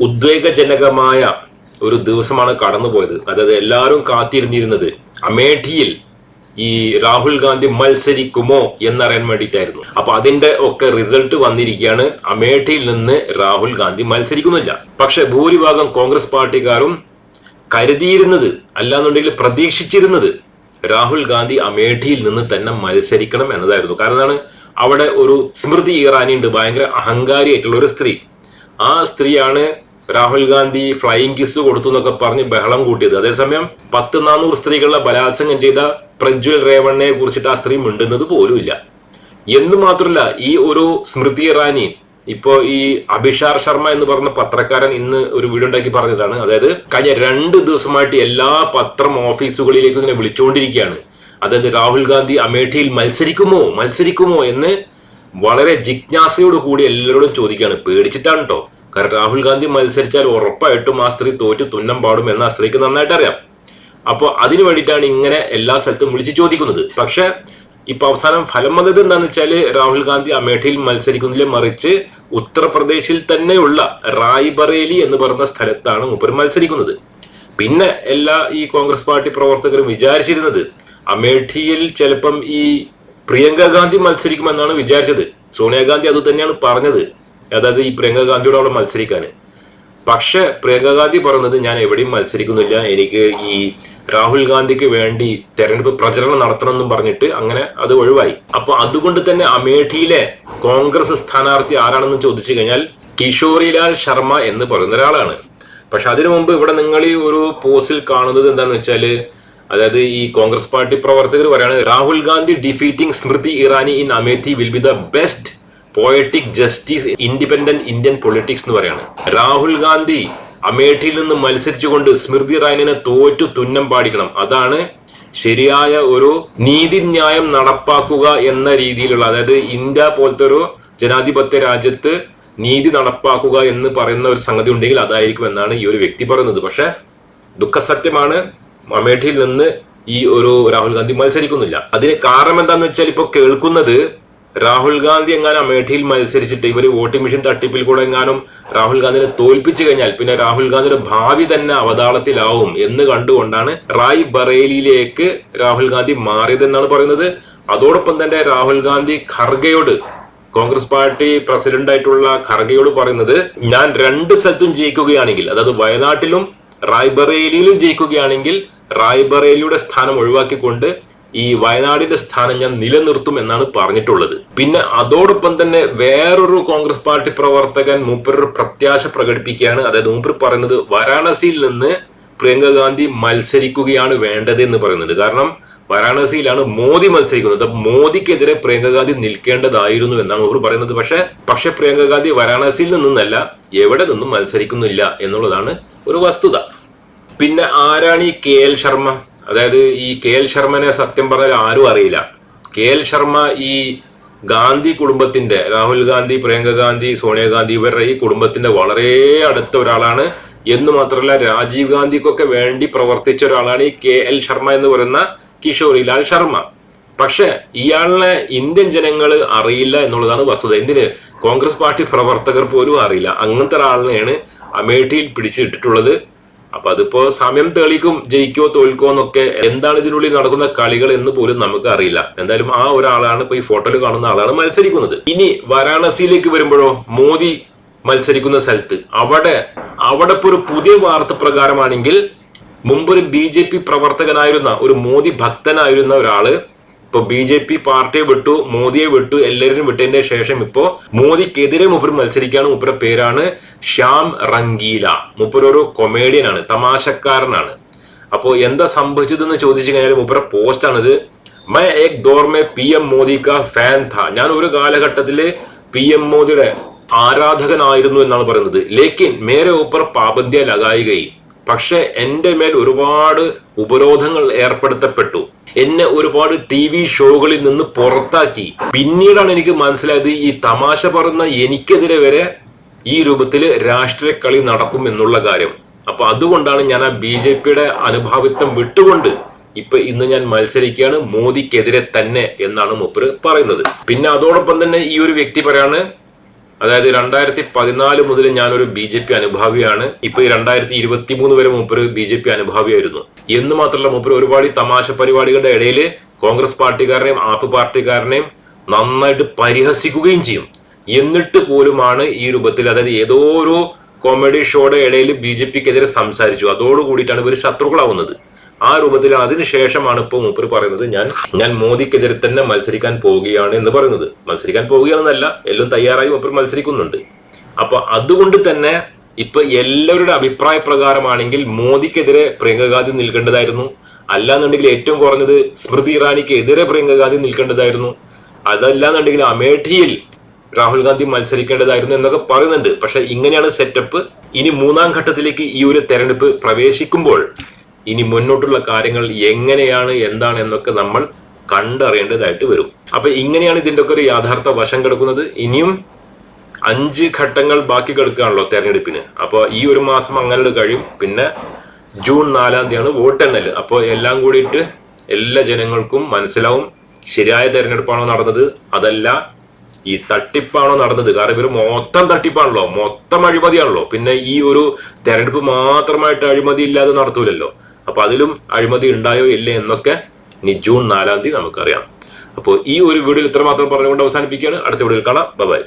ഉദ്വേഗജനകമായ ഒരു ദിവസമാണ് കടന്നുപോയത്. അതായത് എല്ലാവരും കാത്തിരുന്നിരുന്നത്. അമേഠിയിൽ ഈ രാഹുൽ ഗാന്ധി മത്സരിക്കുമോ എന്നറിയാൻ വേണ്ടിയിട്ടായിരുന്നു. അപ്പൊ അതിന്റെ ഒക്കെ റിസൾട്ട് വന്നിരിക്കുകയാണ്. അമേഠിയിൽ നിന്ന് രാഹുൽ ഗാന്ധി മത്സരിക്കുന്നില്ല. പക്ഷെ ഭൂരിഭാഗം കോൺഗ്രസ് പാർട്ടിക്കാരും കരുതിയിരുന്നത് അല്ലാന്നുണ്ടെങ്കിൽ പ്രതീക്ഷിച്ചിരുന്നത് രാഹുൽ ഗാന്ധി അമേഠിയിൽ നിന്ന് തന്നെ മത്സരിക്കണം എന്നതായിരുന്നു. കാരണം അവിടെ ഒരു സ്മൃതി ഇറാനി ഉണ്ട് ഭയങ്കര അഹങ്കാരിയായിട്ടുള്ള ഒരു സ്ത്രീ. ആ സ്ത്രീയാണ് രാഹുൽ ഗാന്ധി ഫ്ലൈയിങ് കിസ് കൊടുത്തു എന്നൊക്കെ പറഞ്ഞ് ബഹളം കൂട്ടിയത്. അതേസമയം പത്ത് നാനൂറ് സ്ത്രീകളെ ബലാത്സംഗം ചെയ്ത പ്രജ്വൽ റേവണ്ണയെ കുറിച്ചിട്ട് ആ സ്ത്രീ മിണ്ടുന്നത് പോലുമില്ല എന്ന് മാത്രമല്ല ഈ ഒരു സ്മൃതി ഇറാനി ഇപ്പോ ഈ അഭിഷാർ ശർമ്മ എന്ന് പറഞ്ഞ പത്രക്കാരൻ ഇന്ന് ഒരു വീഡിയോ ഉണ്ടാക്കി പറഞ്ഞതാണ്. അതായത് കഴിഞ്ഞ രണ്ട് ദിവസമായിട്ട് എല്ലാ പത്രം ഓഫീസുകളിലേക്കും ഇങ്ങനെ വിളിച്ചുകൊണ്ടിരിക്കുകയാണ്. അതായത് രാഹുൽ ഗാന്ധി അമേഠിയിൽ മത്സരിക്കുമോ മത്സരിക്കുമോ എന്ന് വളരെ ജിജ്ഞാസയോട് കൂടി എല്ലാവരോടും ചോദിക്കുകയാണ്. പേടിച്ചിട്ടാണ് കേട്ടോ കാരണം രാഹുൽ ഗാന്ധി മത്സരിച്ചാൽ ഉറപ്പായിട്ടും ആ സ്ത്രീ തോറ്റ് തുന്നം പാടും എന്ന് ആ സ്ത്രീക്ക് നന്നായിട്ട് അറിയാം. അപ്പോൾ അതിനു വേണ്ടിയിട്ടാണ് ഇങ്ങനെ എല്ലാ സ്ഥലത്തും വിളിച്ചു ചോദിക്കുന്നത്. പക്ഷെ ഇപ്പൊ അവസാനം ഫലം വന്നത് എന്താണെന്ന് വെച്ചാൽ രാഹുൽ ഗാന്ധി അമേഠിയിൽ മത്സരിക്കുന്നതിൽ മറിച്ച് ഉത്തർപ്രദേശിൽ തന്നെയുള്ള റായ്ബറേലി എന്ന് പറയുന്ന സ്ഥലത്താണ് മുപ്പർ മത്സരിക്കുന്നത്. പിന്നെ എല്ലാ ഈ കോൺഗ്രസ് പാർട്ടി പ്രവർത്തകരും വിചാരിച്ചിരുന്നത് അമേഠിയിൽ ചിലപ്പം ഈ പ്രിയങ്ക ഗാന്ധി മത്സരിക്കുമെന്നാണ് വിചാരിച്ചത്. സോണിയാഗാന്ധി അത് തന്നെയാണ് പറഞ്ഞത്. അതായത് ഈ പ്രിയങ്ക ഗാന്ധിയോട് അവിടെ മത്സരിക്കാൻ പക്ഷെ പ്രിയങ്ക ഗാന്ധി പറയുന്നത് ഞാൻ എവിടെയും മത്സരിക്കുന്നില്ല. എനിക്ക് ഈ രാഹുൽ ഗാന്ധിക്ക് വേണ്ടി തെരഞ്ഞെടുപ്പ് പ്രചരണം നടത്തണം എന്നും പറഞ്ഞിട്ട് അങ്ങനെ അത് ഒഴിവായി. അപ്പൊ അതുകൊണ്ട് തന്നെ അമേഠിയിലെ കോൺഗ്രസ് സ്ഥാനാർത്ഥി ആരാണെന്ന് ചോദിച്ചു കഴിഞ്ഞാൽ കിഷോറിലാൽ ശർമ്മ എന്ന് പറയുന്ന ഒരാളാണ്. പക്ഷെ അതിനു മുമ്പ് ഇവിടെ നിങ്ങൾ ഈ ഒരു പോസ്റ്റിൽ കാണുന്നത് എന്താന്ന് വെച്ചാൽ അതായത് ഈ കോൺഗ്രസ് പാർട്ടി പ്രവർത്തകർ പറയാണ് Rahul Gandhi defeating Smriti Irani in Amethi will be the best poetic justice independent Indian politics എന്ന് പറയാണ്. രാഹുൽ ഗാന്ധി അമേഠിയിൽ നിന്ന് മത്സരിച്ചുകൊണ്ട് സ്മൃതി ഇറാനിനെ തോറ്റു തുന്നം പാടിക്കണം. അതാണ് ശരിയായ ഒരു നീതിന്യായം നടപ്പാക്കുക എന്ന രീതിയിലുള്ള അതായത് ഇന്ത്യ പോലത്തെ ഒരു ജനാധിപത്യ രാജ്യത്ത് നീതി നടപ്പാക്കുക എന്ന് പറയുന്ന ഒരു സംഗതി ഉണ്ടെങ്കിൽ അതായിരിക്കും എന്നാണ് ഈ ഒരു വ്യക്തി പറയുന്നത്. പക്ഷെ ദുഃഖസത്യമാണ് അമേഠിയിൽ നിന്ന് ഈ ഒരു രാഹുൽ ഗാന്ധി മത്സരിക്കുന്നില്ല. അതിന് കാരണം എന്താണെന്ന് വെച്ചാൽ ഇപ്പോൾ കേൾക്കുന്നത് രാഹുൽ ഗാന്ധി എങ്ങാനും അമേഠിയിൽ മത്സരിച്ചിട്ട് ഇവർ വോട്ടിംഗ് മെഷീൻ തട്ടിപ്പിൽ കൂടെ എങ്ങാനും രാഹുൽ ഗാന്ധിനെ തോൽപ്പിച്ചു കഴിഞ്ഞാൽ പിന്നെ രാഹുൽ ഗാന്ധിയുടെ ഭാവി തന്നെ അവതാളത്തിലാവും എന്ന് കണ്ടുകൊണ്ടാണ് റായ് ബറേലിയിലേക്ക് രാഹുൽ ഗാന്ധി മാറിയതെന്നാണ് പറയുന്നത്. അതോടൊപ്പം തന്നെ രാഹുൽ ഗാന്ധി ഖർഗയോട് കോൺഗ്രസ് പാർട്ടി പ്രസിഡന്റ് ആയിട്ടുള്ള ഖർഗയോട് പറയുന്നത് ഞാൻ രണ്ട് സ്ഥലത്തും ജയിക്കുകയാണെങ്കിൽ അതായത് വയനാട്ടിലും റായ്ബറേലിയിലും ജയിക്കുകയാണെങ്കിൽ റായ്ബറേലിയുടെ സ്ഥാനം ഒഴിവാക്കിക്കൊണ്ട് ഈ വയനാടിന്റെ സ്ഥാനം ഞാൻ നിലനിർത്തും എന്നാണ് പറഞ്ഞിട്ടുള്ളത്. പിന്നെ അതോടൊപ്പം തന്നെ വേറൊരു കോൺഗ്രസ് പാർട്ടി പ്രവർത്തകൻ മൂപ്പർ പ്രത്യാശ പ്രകടിപ്പിക്കുകയാണ്. അതായത് മൂപ്പർ പറയുന്നത് വാരാണസിയിൽ നിന്ന് പ്രിയങ്ക ഗാന്ധി മത്സരിക്കുകയാണ് വേണ്ടത് എന്ന് പറയുന്നുണ്ട്. കാരണം വാരാണസിയിലാണ് മോദി മത്സരിക്കുന്നത്. അപ്പൊ മോദിക്കെതിരെ പ്രിയങ്ക ഗാന്ധി നിൽക്കേണ്ടതായിരുന്നു എന്നാണ് അവർ പറയുന്നത്. പക്ഷെ പക്ഷെ പ്രിയങ്ക ഗാന്ധി വാരാണസിയിൽ നിന്നല്ല എവിടെ നിന്നും മത്സരിക്കുന്നില്ല എന്നുള്ളതാണ് ഒരു വസ്തുത. പിന്നെ ആരാണ് ഈ കെ എൽ ശർമ്മ? അതായത് ഈ കെ എൽ ശർമ്മനെ സത്യം പറഞ്ഞാൽ ആരും അറിയില്ല. കെ എൽ ശർമ്മ ഈ ഗാന്ധി കുടുംബത്തിന്റെ രാഹുൽ ഗാന്ധി പ്രിയങ്ക ഗാന്ധി സോണിയാഗാന്ധി ഇവരുടെ ഈ കുടുംബത്തിന്റെ വളരെ അടുത്ത ഒരാളാണ്. എന്ന് മാത്രമല്ല രാജീവ് ഗാന്ധിക്കൊക്കെ വേണ്ടി പ്രവർത്തിച്ച ഒരാളാണ് ഈ കെ എൽ ശർമ്മ എന്ന് പറയുന്ന കിഷോറിലാൽ ശർമ്മ. പക്ഷെ ഇയാളിനെ ഇന്ത്യൻ ജനങ്ങൾ അറിയില്ല എന്നുള്ളതാണ് വസ്തുത. എന്തിന്? കോൺഗ്രസ് പാർട്ടി പ്രവർത്തകർ പോലും അറിയില്ല. അങ്ങനത്തെ ഒരാളിനെയാണ് അമേഠിയിൽ പിടിച്ചിട്ടിട്ടുള്ളത്. അപ്പൊ അതിപ്പോ സമയം തെളിക്കും ജയിക്കോ തോൽക്കോ എന്നൊക്കെ എന്താണ് ഇതിനുള്ളിൽ നടക്കുന്ന കളികൾ എന്ന് പോലും നമുക്ക് അറിയില്ല. എന്തായാലും ആ ഒരാളാണ് ഇപ്പൊ ഈ ഫോട്ടോയിൽ കാണുന്ന ആളാണ് മത്സരിക്കുന്നത്. ഇനി വാരാണസിയിലേക്ക് വരുമ്പോഴോ മോദി മത്സരിക്കുന്ന സ്ഥലത്ത്? അവിടെ അവിടെ ഇപ്പൊ ഒരു പുതിയ വാർത്ത പ്രകാരമാണെങ്കിൽ മുമ്പ് ഒരു ബി ജെ പി പ്രവർത്തകനായിരുന്ന ഒരു മോദി ഭക്തനായിരുന്ന ഒരാൾ ഇപ്പൊ ബി ജെ പി പാർട്ടിയെ വിട്ടു മോദിയെ വിട്ടു എല്ലാവരും വിട്ടതിന്റെ ശേഷം ഇപ്പോ മോദിക്കെതിരെ മുപ്പർ മത്സരിക്കാണ് മുപ്പര പേരാണ് ശ്യാം റംഗീല. മുപ്പർ ഒരു കൊമേഡിയനാണ് തമാശക്കാരനാണ്. അപ്പോ എന്താ സംഭവിച്ചതെന്ന് ചോദിച്ചു കഴിഞ്ഞാൽ മുപ്പര പോസ്റ്റാണിത് മൈ ഏക് ദോർ മേ പി എം മോദി കാ ഫാൻ താ. ഞാൻ ഒരു കാലഘട്ടത്തിൽ പി എം മോദിയുടെ ആരാധകനായിരുന്നു എന്നാണ് പറയുന്നത്. ലേക്കിൻ മേരെ ഊപ്പർ പാബന്ധ്യ ലഗായി പക്ഷെ എന്റെ മേൽ ഒരുപാട് ഉപരോധങ്ങൾ ഏർപ്പെടുത്തപ്പെട്ടു. എന്നെ ഒരുപാട് ടി വി ഷോകളിൽ നിന്ന് പുറത്താക്കി. പിന്നീടാണ് എനിക്ക് മനസ്സിലായത് ഈ തമാശ പറയുന്ന എനിക്കെതിരെ വരെ ഈ രൂപത്തിൽ രാഷ്ട്രീയ കളി നടക്കും എന്നുള്ള കാര്യം. അപ്പൊ അതുകൊണ്ടാണ് ഞാൻ ആ ബി ജെ പിയുടെ അനുഭാവിത്വം വിട്ടുകൊണ്ട് ഇപ്പൊ ഇന്ന് ഞാൻ മത്സരിക്കുകയാണ് മോദിക്കെതിരെ തന്നെ എന്നാണ് മൂപ്പര് പറയുന്നത്. പിന്നെ അതോടൊപ്പം തന്നെ ഈ ഒരു വ്യക്തി പറയാണ് അതായത് രണ്ടായിരത്തി പതിനാല് മുതൽ ഞാനൊരു ബി ജെ പി അനുഭാവിയാണ്. ഇപ്പൊ ഈ രണ്ടായിരത്തി ഇരുപത്തി മൂന്ന് വരെ മൂപ്പര് ബി ജെ പി അനുഭാവിയായിരുന്നു. എന്ന് മാത്രമല്ല മൂപ്പര് ഒരുപാട് തമാശ പരിപാടികളുടെ ഇടയിൽ കോൺഗ്രസ് പാർട്ടിക്കാരനെയും ആപ്പ് പാർട്ടിക്കാരനെയും നന്നായിട്ട് പരിഹസിക്കുകയും ചെയ്യും. എന്നിട്ട് പോലുമാണ് ഈ രൂപത്തിൽ അതായത് ഏതോ ഒരു കോമഡി ഷോയുടെ ഇടയിൽ ബി ജെ പിക്കെതിരെ സംസാരിച്ചു. അതോടുകൂടിയിട്ടാണ് ഇവർ ശത്രുക്കളാവുന്നത്. ആ രൂപത്തിൽ അതിനുശേഷമാണ് ഇപ്പോൾ മൂപ്പർ പറയുന്നത് ഞാൻ ഞാൻ മോദിക്കെതിരെ തന്നെ മത്സരിക്കാൻ പോവുകയാണ് എന്ന് പറയുന്നത്. മത്സരിക്കാൻ പോവുകയാണെന്നല്ല എല്ലാം തയ്യാറായി മൂപ്പർ മത്സരിക്കുന്നുണ്ട്. അപ്പൊ അതുകൊണ്ട് തന്നെ ഇപ്പൊ എല്ലാവരുടെ അഭിപ്രായ പ്രകാരമാണെങ്കിൽ മോദിക്കെതിരെ പ്രിയങ്ക ഗാന്ധി നിൽക്കേണ്ടതായിരുന്നു. അല്ലാന്നുണ്ടെങ്കിൽ ഏറ്റവും കുറഞ്ഞത് സ്മൃതി ഇറാനിക്ക് എതിരെ പ്രിയങ്ക ഗാന്ധി നിൽക്കേണ്ടതായിരുന്നു. അതല്ലാന്നുണ്ടെങ്കിൽ അമേഠിയിൽ രാഹുൽ ഗാന്ധി മത്സരിക്കേണ്ടതായിരുന്നു എന്നൊക്കെ പറയുന്നുണ്ട്. പക്ഷെ ഇങ്ങനെയാണ് സെറ്റപ്പ് ഇനി മൂന്നാം ഘട്ടത്തിലേക്ക് ഈ ഒരു തെരഞ്ഞെടുപ്പ് പ്രവേശിക്കുമ്പോൾ ഇനി മുന്നോട്ടുള്ള കാര്യങ്ങൾ എങ്ങനെയാണ് എന്താണ് എന്നൊക്കെ നമ്മൾ കണ്ടറിയേണ്ടതായിട്ട് വരും. അപ്പൊ ഇങ്ങനെയാണ് ഇതിന്റെ ഒക്കെ ഒരു യാഥാർത്ഥ വശം കിടക്കുന്നത്. ഇനിയും അഞ്ച് ഘട്ടങ്ങൾ ബാക്കി കിടക്കുകയാണല്ലോ തെരഞ്ഞെടുപ്പിന്. അപ്പോൾ ഈ ഒരു മാസം അങ്ങനെ കഴിയും. പിന്നെ ജൂൺ നാലാം തീയതിയാണ് വോട്ടെണ്ണൽ അപ്പോൾ എല്ലാം കൂടിയിട്ട് എല്ലാ ജനങ്ങൾക്കും മനസ്സിലാവും ശരിയായ തെരഞ്ഞെടുപ്പാണോ നടന്നത് അതല്ല ഈ തട്ടിപ്പാണോ നടന്നത്. കാരണം ഇവർ മൊത്തം തട്ടിപ്പാണല്ലോ. മൊത്തം അഴിമതിയാണല്ലോ. പിന്നെ ഈ ഒരു തെരഞ്ഞെടുപ്പ് മാത്രമായിട്ട് അഴിമതി ഇല്ലാതെ നടത്തൂലല്ലോ. അപ്പൊ അതിലും അഴിമതി ഉണ്ടായോ ഇല്ലേ എന്നൊക്കെ ഇനി ജൂൺ നാലാം തീയതി നമുക്കറിയാം. അപ്പോൾ ഈ ഒരു വീഡിയോയിൽ ഇത്രമാത്രം പറഞ്ഞുകൊണ്ട് അവസാനിപ്പിക്കുകയാണ്. അടുത്ത വീഡിയോയിൽ കാണാം. ബൈ